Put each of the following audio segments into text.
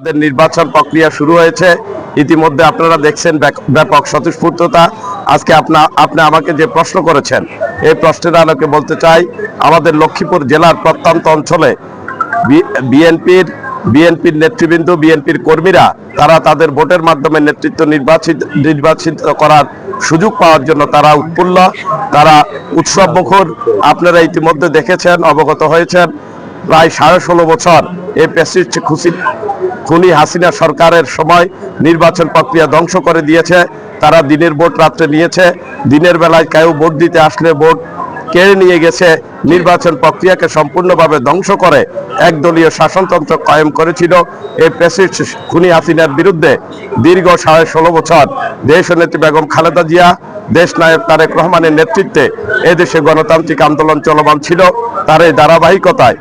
আমাদের নির্বাচন প্রক্রিয়া শুরু হয়েছে। ইতিমধ্যে আপনারা দেখছেন ব্যাপক স্বতঃস্ফূর্ততা। আজকে আপনা আপনি আমাকে যে প্রশ্ন করেছেন, এই প্রশ্নের আলোকে বলতে চাই, আমাদের লক্ষ্মীপুর জেলার প্রত্যন্ত অঞ্চলে বিএনপির বিএনপির নেতৃবৃন্দ, বিএনপির কর্মীরা, তারা তাদের ভোটের মাধ্যমে নেতৃত্ব নির্বাচিত নির্বাচিত করার সুযোগ পাওয়ার জন্য তারা উৎফুল্ল। তারা উৎসব মুখর। আপনারা ইতিমধ্যে দেখেছেন, অবগত হয়েছেন। প্রায় সাড়ে ষোলো বছর এই প্যাসিস্ট খুশি খুনি হাসিনা সরকারের সময় নির্বাচন প্রক্রিয়া ধ্বংস করে দিয়েছে। তারা দিনের ভোট রাত্রে নিয়েছে। দিনের বেলায় কেউ ভোট দিতে আসলে ভোট কেড়ে নিয়ে গেছে? নির্বাচন প্রক্রিয়াকে সম্পূর্ণভাবে ধ্বংস করে একদলীয় শাসনতন্ত্র কায়েম করেছিল এই প্রেসিড খুনি হাসিনার বিরুদ্ধে দীর্ঘ সাড়ে ষোলো বছর। দেশ নেত্রী বেগম খালেদা জিয়া, দেশ নায়ক তারেক রহমানের নেতৃত্বে এদেশে গণতান্ত্রিক আন্দোলন চলমান ছিল। তার এই ধারাবাহিকতায়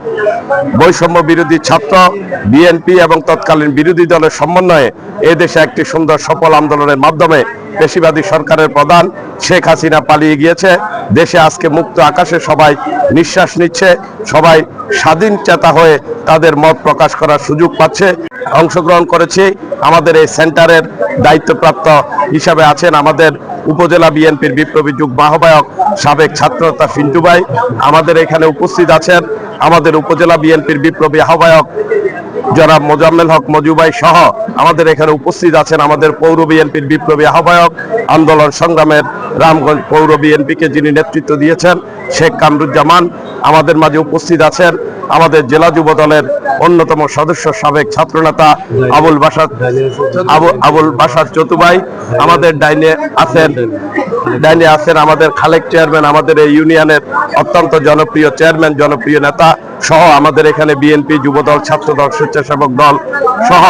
বৈষম্য বিরোধী ছাত্র, বিএনপি এবং তৎকালীন বিরোধী দলের সমন্বয়ে এদেশে একটি সুন্দর সফল আন্দোলনের মাধ্যমে পেশিবাদী সরকারের প্রধান শেখ হাসিনা পালিয়ে গিয়েছে। দেশে আজকে মুক্ত আকাশে সবাই নিঃশ্বাস নিচ্ছে, সবাই স্বাধীন চেতা হয়ে তাদের মত প্রকাশ করার সুযোগ পাচ্ছে। অংশগ্রহণ করেছি আমাদের এই সেন্টারের দায়িত্বপ্রাপ্ত হিসাবে আছেন আমাদের উপজেলা বিএনপির বিপ্লবী যুগ আহ্বায়ক সাবেক ছাত্রতা ফিন্টু ভাই। আমাদের এখানে উপস্থিত আছেন আমাদের উপজেলা বিএনপির বিপ্লবী আহ্বায়ক যারা মোজাম্মেল হক মজুবাই সহ আমাদের এখানে উপস্থিত আছেন আমাদের পৌর বিএনপির বিপ্লবী আহ্বায়ক আন্দোলন সংগ্রামের রামগঞ্জ পৌর বিএনপিকে যিনি নেতৃত্ব দিয়েছেন, শেখ কামরুজ্জামান আমাদের মাঝে উপস্থিত আছেন। আমাদের জেলা যুব দলের অন্যতম সদস্য, সাবেক ছাত্রনেতা আবুল বাসার আবু আবুল বাসার চতুবাই, আমাদের ডাইনে আছেন ডাইনে আছেন আমাদের খালেক চেয়ারম্যান আমাদের এই ইউনিয়নের অত্যন্ত জনপ্রিয় চেয়ারম্যান জনপ্রিয় নেতা। সহ আমাদের এখানে বিএনপি যুবদল, ছাত্রদল, স্বেচ্ছাসেবক দল সহ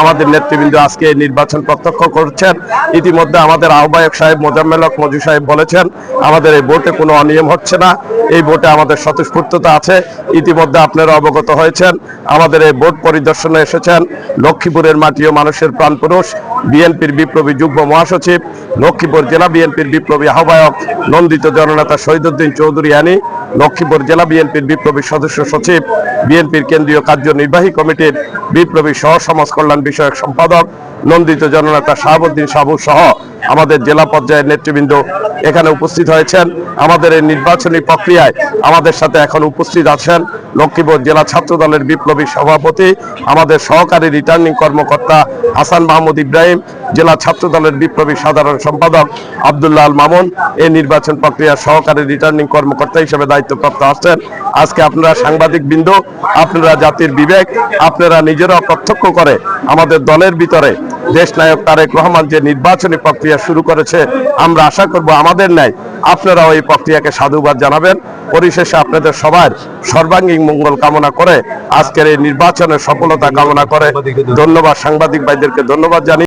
আমাদের নেতৃবৃন্দ আজকে নির্বাচন প্রত্যক্ষ করছেন। ইতিমধ্যে আমাদের আহ্বায়ক সাহেব মোজাম্মেলক মজু সাহেব বলেছেন, আমাদের এই ভোটে কোনো অনিয়ম হচ্ছে না, এই ভোটে আমাদের স্বতঃস্ফূর্ততা আছে। ইতিমধ্যে আপনারা অবগত হয়েছেন, আমাদের এই ভোট পরিদর্শনে এসেছেন লক্ষ্মীপুরের মাটি ও মানুষের প্রাণপুরুষ, বিএনপির বিপ্লবী যুগ্ম মহাসচিব, লক্ষ্মীপুর জেলা বিএনপির বিপ্লবী আহ্বায়ক, নন্দিত জননেতা শহীদুদ্দিন চৌধুরী আনি লক্ষ্মীপুর জেলা বিএনপির বিপ্লবী সদস্য সচিব, বিএনপির কেন্দ্রীয় কার্যনির্বাহী কমিটির বিপ্লবী সহ সমাজ কল্যাণ বিষয়ক সম্পাদক নন্দিত জননেতা শাহাবুদ্দিন সাবু সহ আমাদের জেলা পর্যায়ের নেতৃবৃন্দ এখানে উপস্থিত হয়েছেন। আমাদের এই নির্বাচনী প্রক্রিয়ায় আমাদের সাথে এখন উপস্থিত আছেন লক্ষ্মীপুর জেলা ছাত্র দলের বিপ্লবী সভাপতি, আমাদের সহকারী রিটার্নিং কর্মকর্তা হাসান মাহমুদ ইব্রাহিম, জেলা ছাত্র দলের বিপ্লবী সাধারণ সম্পাদক আবদুল্লাহ আল মামুন। এই নির্বাচন প্রক্রিয়ার সহকারী রিটার্নিং কর্মকর্তা হিসেবে দায়িত্বপ্রাপ্ত আসছেন আজকে আপনারা সাংবাদিক বিন্দু, আপনারা জাতির বিবেক, আপনারা নিজেরা প্রত্যক্ষ করে আমাদের দলের ভিতরে দেশ নায়ক তারেক রহমান যে নির্বাচনী প্রক্রিয়া শুরু করেছে, আমরা আশা করব আমাদের ন্যায় আপনারাও এই প্রক্রিয়াকে সাধুবাদ জানাবেন। পরিশেষে আপনাদের সবার সর্বাঙ্গীন মঙ্গল কামনা করে আজকের এই নির্বাচনের সফলতা কামনা করে। ধন্যবাদ সাংবাদিক ভাইদেরকে, ধন্যবাদ জানি